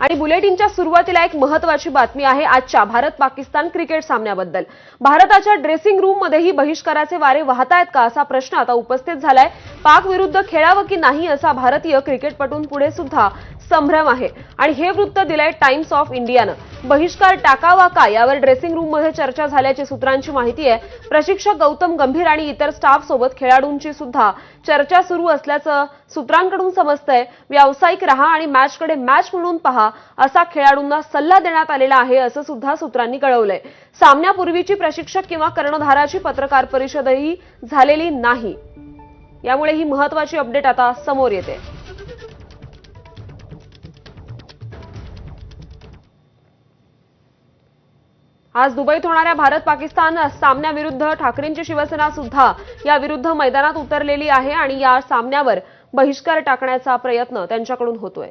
आणि बुलेटिनच्या सुरुवातीला एक महत्वाची बातमी आहे आजच्या भारत पाकिस्तान क्रिकेट सामन्याबद्दल. भारताच्या ड्रेसिंग रूममध्येही बहिष्काराचे वारे वाहतायत का असा प्रश्न आता उपस्थित झालाय. पाक विरुद्ध खेळावं की नाही असा भारतीय क्रिकेटपटूंपुढे सुद्धा संभ्रम आहे. आणि हे वृत्त दिलंय टाइम्स ऑफ इंडियानं. बहिष्कार टाकावा का? यावर ड्रेसिंग रूममध्ये चर्चा झाल्याची सूत्रांची माहिती आहे. प्रशिक्षक गौतम गंभीर आणि इतर स्टाफ सोबत खेळाडूंची सुद्धा चर्चा सुरू असल्याचं सूत्रांकडून समजतंय. व्यावसायिक रहा आणि मॅचकडे मॅच म्हणून पहा असा खेळाडूंना सल्ला देण्यात आलेला आहे असं सुद्धा सूत्रांनी कळवलंय. सामन्यापूर्वीची प्रशिक्षक किंवा कर्णधाराची पत्रकार परिषदही झालेली नाही. यामुळे ही महत्वाची अपडेट आता समोर येते. आज दुबईत होणाऱ्या भारत पाकिस्तान सामन्याविरुद्ध ठाकरेंची शिवसेना सुद्धा या विरुद्ध मैदानात उतरलेली आहे आणि या सामन्यावर बहिष्कार टाकण्याचा प्रयत्न त्यांच्याकडून होतोय.